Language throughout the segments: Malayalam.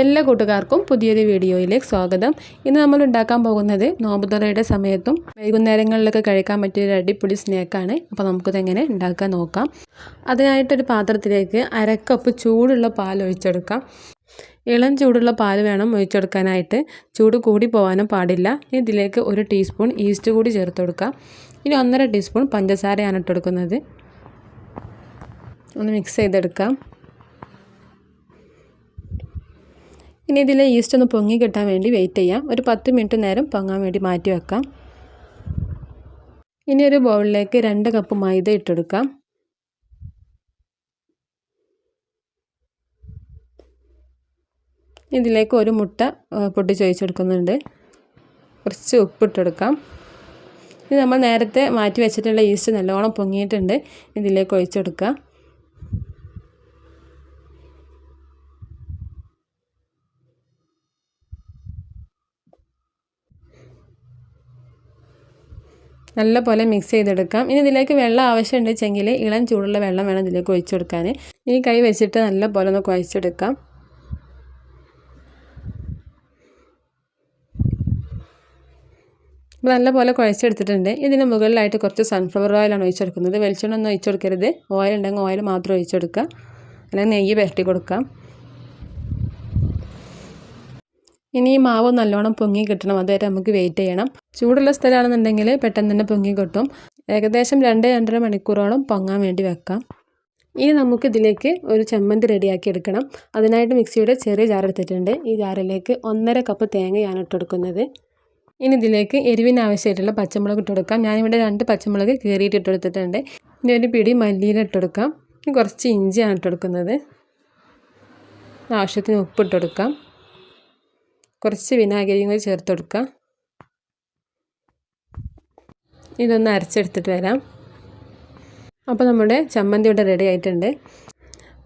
എല്ലാ കൂട്ടുകാർക്കും പുതിയൊരു വീഡിയോയിലേക്ക് സ്വാഗതം. ഇന്ന് നമ്മൾ ഉണ്ടാക്കാൻ പോകുന്നത് നോമ്പുതുറയുടെ സമയത്തും വൈകുന്നേരങ്ങളിലൊക്കെ കഴിക്കാൻ പറ്റിയൊരു അടിപൊളി സ്നാക്കാണ്. അപ്പോൾ നമുക്കിത് എങ്ങനെ ഉണ്ടാക്കാൻ നോക്കാം. അതിനായിട്ടൊരു പാത്രത്തിലേക്ക് അരക്കപ്പ് ചൂടുള്ള പാൽ ഒഴിച്ചെടുക്കാം. ഇളം ചൂടുള്ള പാൽ വേണം ഒഴിച്ചെടുക്കാനായിട്ട്. ചൂട് കൂടി പോകാനും പാടില്ല. ഇതിലേക്ക് ഒരു ടീസ്പൂൺ ഈസ്റ്റ് കൂടി ചേർത്ത് കൊടുക്കാം. ഇനി ഒന്നര ടീസ്പൂൺ പഞ്ചസാരയാണ് ഇട്ടെടുക്കുന്നത് ഒന്ന് മിക്സ് ചെയ്തെടുക്കാം. ഇനി ഇതിലെ ഈസ്റ്റ് ഒന്ന് പൊങ്ങി കിട്ടാൻ വേണ്ടി വെയിറ്റ് ചെയ്യാം. ഒരു പത്ത് മിനിറ്റ് നേരം പൊങ്ങാൻ വേണ്ടി മാറ്റി വെക്കാം. ഇനി ഒരു ബൗളിലേക്ക് രണ്ട് കപ്പ് മൈദ ഇട്ടെടുക്കാം. ഇതിലേക്ക് ഒരു മുട്ട പൊട്ടിച്ച് ഒഴിച്ചെടുക്കുന്നുണ്ട് കുറച്ച് ഉപ്പിട്ടെടുക്കാം ഇത് നമ്മൾ നേരത്തെ മാറ്റി വെച്ചിട്ടുള്ള ഈസ്റ്റ് നല്ലോണം പൊങ്ങിയിട്ടുണ്ട്. ഇതിലേക്ക് ഒഴിച്ചെടുക്കാം. നല്ല പോലെ മിക്സ് ചെയ്തെടുക്കാം. ഇനി ഇതിലേക്ക് വെള്ളം ആവശ്യമുണ്ട് വെച്ചെങ്കിൽ ഇളം ചൂടുള്ള വെള്ളം വേണം ഇതിലേക്ക് ഒഴിച്ചു കൊടുക്കാൻ ഇനി കൈ വെച്ചിട്ട് നല്ല പോലെ ഒന്ന് കുഴച്ചെടുക്കാം. അപ്പോൾ നല്ലപോലെ കുഴച്ചെടുത്തിട്ടുണ്ട്. ഇതിന് മുകളിലായിട്ട് കുറച്ച് സൺഫ്ലവർ ഓയിലാണ് ഒഴിച്ചെടുക്കുന്നത്. വെളിച്ചെണ്ണ ഒന്നും ഒഴിച്ചു കൊടുക്കരുത് ഓയിൽ ഉണ്ടെങ്കിൽ ഓയിൽ മാത്രം ഒഴിച്ചെടുക്കുക. അല്ലെങ്കിൽ നെയ്യ് പുരട്ടി കൊടുക്കാം. ഇനി ഈ മാവ് നല്ലോണം പൊങ്ങി കിട്ടണം. അതുവരെ നമുക്ക് വെയിറ്റ് ചെയ്യണം. ചൂടുള്ള സ്ഥലമാണെന്നുണ്ടെങ്കിൽ പെട്ടെന്ന് തന്നെ പൊങ്ങി കിട്ടും. ഏകദേശം രണ്ട് രണ്ടര മണിക്കൂറോളം പൊങ്ങാൻ വേണ്ടി വെക്കാം. ഇനി നമുക്ക് ഇതിലേക്ക് ഒരു ചമ്മന്തി റെഡിയാക്കി എടുക്കണം. അതിനായിട്ട് മിക്സിയുടെ ചെറിയ ജാർ എടുത്തിട്ടുണ്ട്. ഈ ജാറിലേക്ക് ഒന്നര കപ്പ് തേങ്ങയാണ് ഇട്ടെടുക്കുന്നത് ഇനി ഇതിലേക്ക് എരിവിന് ആവശ്യമായിട്ടുള്ള പച്ചമുളക് ഇട്ടുകൊടുക്കാം ഞാനിവിടെ രണ്ട് പച്ചമുളക് കീറിയിട്ട് ഇട്ടെടുത്തിട്ടുണ്ട് ഇനി ഒരു പിടി മല്ലിയില ഇട്ടെടുക്കാം ഇനി കുറച്ച് ഇഞ്ചിയാണ് ഇട്ടെടുക്കുന്നത് ആവശ്യത്തിന് ഉപ്പ് ഇട്ടെടുക്കാം കുറച്ച് വിനാഗിരിയും കൂടി ചേർത്ത് കൊടുക്കുക. ഇതൊന്ന് അരച്ചെടുത്തിട്ട് വരാം. അപ്പോൾ നമ്മുടെ ചമ്മന്തി ഇവിടെ റെഡി ആയിട്ടുണ്ട്.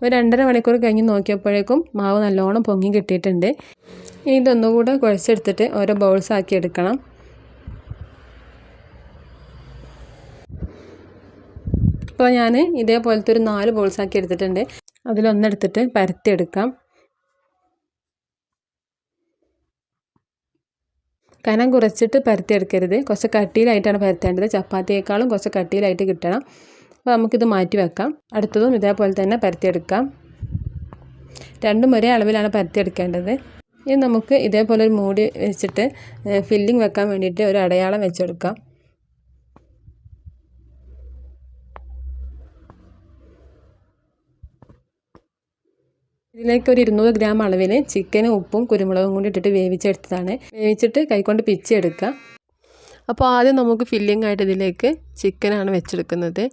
ഒരു രണ്ടര മണിക്കൂർ കഴിഞ്ഞ് നോക്കിയപ്പോഴേക്കും മാവ് നല്ലോണം പൊങ്ങി കിട്ടിയിട്ടുണ്ട്. ഇനി ഇതൊന്നുകൂടെ കുഴച്ചെടുത്തിട്ട് ഓരോ ബൗൾസ് ആക്കി എടുക്കണം. ഇപ്പോൾ ഞാൻ ഇതേപോലത്തെ ഒരു നാല് ബൗൾസ് ആക്കി എടുത്തിട്ടുണ്ട്. അതിലൊന്നെടുത്തിട്ട് പരത്തിയെടുക്കാം. കനം കുറച്ചിട്ട് പരത്തിയെടുക്കരുത്. കുറച്ച് കട്ടിയിലായിട്ടാണ് പരത്തേണ്ടത്. ചപ്പാത്തിയേക്കാളും കുറച്ച് കട്ടിയിലായിട്ട് കിട്ടണം. അപ്പോൾ നമുക്കിത് മാറ്റി വെക്കാം. അടുത്തതും ഇതേപോലെ തന്നെ പരത്തിയെടുക്കാം. രണ്ടും ഒരേ അളവിലാണ് പരത്തിയെടുക്കേണ്ടത്. ഇനി നമുക്ക് ഇതേപോലെ ഒരു മൂടി വെച്ചിട്ട് ഫില്ലിംഗ് വെക്കാൻ വേണ്ടിയിട്ട് ഒരു അടയാളം വെച്ചെടുക്കാം. ഇതിലേക്ക് ഒരു ഇരുന്നൂറ് ഗ്രാം അളവിൽ ചിക്കനും ഉപ്പും കുരുമുളകും കൂടി ഇട്ടിട്ട് വേവിച്ചെടുത്തതാണ്. വേവിച്ചിട്ട് കൈകൊണ്ട് പിച്ചെടുക്കുക അപ്പോൾ ആദ്യം നമുക്ക് ഫില്ലിംഗ് ആയിട്ട് ഇതിലേക്ക് ചിക്കനാണ് വെച്ചെടുക്കുന്നത്.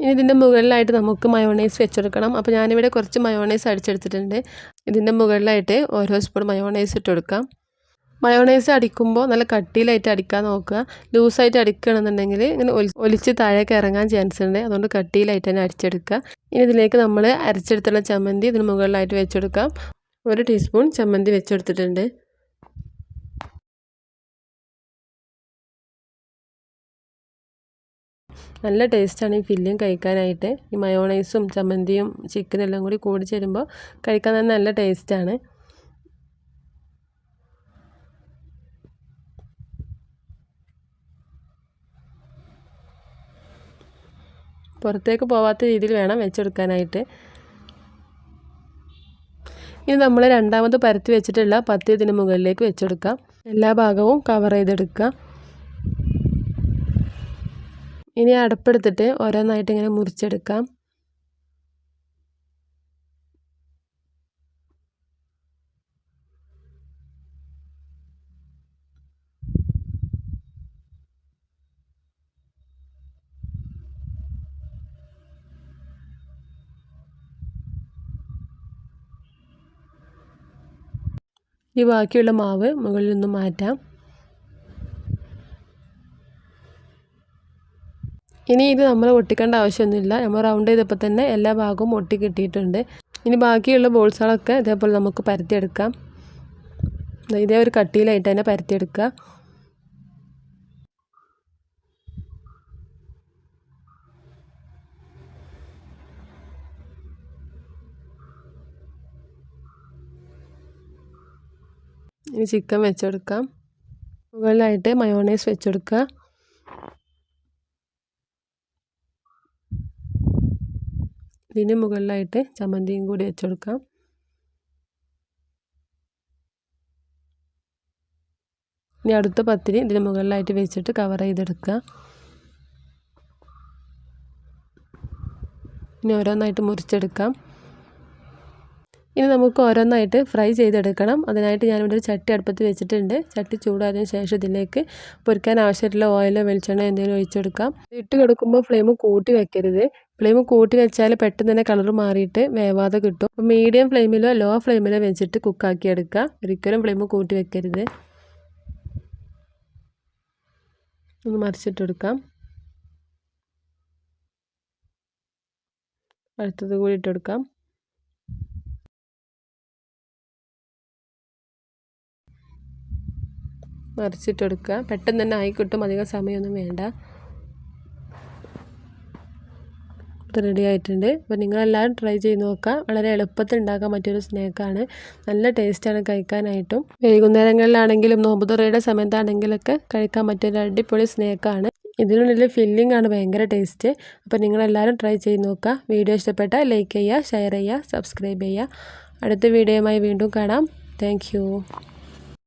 ഇനി ഇതിന്റെ മുകളിലായിട്ട് നമുക്ക് മയോണൈസ് വെച്ചെടുക്കണം. അപ്പോൾ ഞാനിവിടെ കുറച്ച് മയോണൈസ് അടിച്ചെടുത്തിട്ടുണ്ട്. ഇതിന്റെ മുകളിലായിട്ട് ഓരോ സ്പൂൺ മയോണൈസ് ഇട്ട് കൊടുക്കാം. മയോണൈസ് അടിക്കുമ്പോൾ നല്ല കട്ടിയിലായിട്ട് അടിക്കാൻ നോക്കുക. ലൂസായിട്ട് അടിക്കുകയാണെന്നുണ്ടെങ്കിൽ ഇങ്ങനെ ഒലിച്ച് താഴേക്ക് ഇറങ്ങാൻ ചാൻസ് ഉണ്ട്. അതുകൊണ്ട് കട്ടിയിലായിട്ട് തന്നെ അടിച്ചെടുക്കുക. ഇനി ഇതിലേക്ക് നമ്മൾ അരച്ചെടുത്തുള്ള ചമ്മന്തി ഇതിന് മുകളിലായിട്ട് വെച്ചെടുക്കാം. ഒരു ടീസ്പൂൺ ചമ്മന്തി വെച്ചെടുത്തിട്ടുണ്ട്. നല്ല ടേസ്റ്റാണ് ഈ ഫില്ലും കഴിക്കാനായിട്ട്. ഈ മയോണൈസും ചമ്മന്തിയും ചിക്കനെല്ലാം കൂടി കൂടി ചേരുമ്പോൾ കഴിക്കാൻ തന്നെ നല്ല ടേസ്റ്റാണ് പുറത്തേക്ക് പോവാത്ത രീതിയിൽ വേണം വെച്ചെടുക്കാനായിട്ട്. ഇനി നമ്മൾ രണ്ടാമത് പരത്തി വെച്ചിട്ടുള്ള പത്ത് ഇതിന് മുകളിലേക്ക് വെച്ചെടുക്കാം. എല്ലാ ഭാഗവും കവർ ചെയ്തെടുക്കുക. ഇനി അടപ്പെടുത്തിട്ട് ഓരോന്നായിട്ട് ഇങ്ങനെ മുറിച്ചെടുക്കാം. ഈ ബാക്കിയുള്ള മാവ് മുകളിൽ നിന്ന് മാറ്റാം. ഇനി ഇത് നമ്മൾ ഒട്ടിക്കേണ്ട ആവശ്യമൊന്നുമില്ല. നമ്മൾ റൗണ്ട് ചെയ്തപ്പോൾ തന്നെ എല്ലാ ഭാഗവും ഒട്ടി കിട്ടിയിട്ടുണ്ട്. ഇനി ബാക്കിയുള്ള ബോൾസുകളൊക്കെ ഇതേപോലെ നമുക്ക് പരത്തിയെടുക്കാം. ഇതേ ഒരു കട്ടിയിലായിട്ട് തന്നെ പരത്തിയെടുക്കുക. ഇനി ചിക്കൻ വെച്ചെടുക്കാം. മുകളിലായിട്ട് മയോണൈസ് വെച്ചെടുക്കുക. ഇതിന് മുകളിലായിട്ട് ചമ്മന്തിയും കൂടി വെച്ചെടുക്കാം. ഇനി അടുത്ത പത്തിരി ഇതിന് മുകളിലായിട്ട് വെച്ചിട്ട് കവർ ചെയ്തെടുക്കുക. ഇനി ഓരോന്നായിട്ട് മുറിച്ചെടുക്കാം. ഇനി നമുക്ക് ഓരോന്നായിട്ട് ഫ്രൈ ചെയ്തെടുക്കണം. അതിനായിട്ട് ഞാനിവിടെ ഒരു ചട്ടി അടുപ്പത്ത് വെച്ചിട്ടുണ്ട്. ചട്ടി ചൂടായതിനു ശേഷം ഇതിലേക്ക് പൊരിക്കാൻ ആവശ്യമായിട്ടുള്ള ഓയിലോ വെളിച്ചെണ്ണ എന്തെങ്കിലും ഒഴിച്ചെടുക്കാം. ഇട്ട് കൊടുക്കുമ്പോൾ ഫ്ലെയിം കൂട്ടി വെക്കരുത്. ഫ്ലെയിം കൂട്ടി വെച്ചാൽ പെട്ടെന്ന് തന്നെ കളർ മാറിയിട്ട് വേവാതെ കിട്ടും. അപ്പോൾ മീഡിയം ഫ്ലെയിമിലോ ലോ ഫ്ലെയിമിലോ വെച്ചിട്ട് കുക്കാക്കി എടുക്കുക ഒരിക്കലും ഫ്ലെയിം കൂട്ടി വെക്കരുത്. ഒന്ന് മറിച്ചിട്ടെടുക്കാം അടുത്തത് കൂടി ഇട്ടെടുക്കാം മറിച്ചിട്ടെടുക്കുക പെട്ടെന്ന് തന്നെ ആയിക്കിട്ടും അധികം സമയമൊന്നും വേണ്ട. ഇത് റെഡി ആയിട്ടുണ്ട്. അപ്പോൾ നിങ്ങളെല്ലാവരും ട്രൈ ചെയ്ത് നോക്കുക. വളരെ എളുപ്പത്തിൽ ഉണ്ടാക്കാൻ പറ്റിയൊരു സ്നാക്കാണ് നല്ല ടേസ്റ്റാണ് കഴിക്കാനായിട്ടും. വൈകുന്നേരങ്ങളിലാണെങ്കിലും നോമ്പ് തുറയുടെ സമയത്താണെങ്കിലൊക്കെ കഴിക്കാൻ പറ്റിയൊരു അടിപൊളി സ്നാക്കാണ് ഇതിനുള്ളിൽ ഫില്ലിംഗ് ആണ് ഭയങ്കര ടേസ്റ്റ് അപ്പോൾ നിങ്ങളെല്ലാവരും ട്രൈ ചെയ്ത് നോക്കുക. വീഡിയോ ഇഷ്ടപ്പെട്ടാൽ ലൈക്ക് ചെയ്യുക ഷെയർ ചെയ്യുക സബ്സ്ക്രൈബ് ചെയ്യുക. അടുത്ത വീഡിയോയുമായി വീണ്ടും കാണാം. താങ്ക്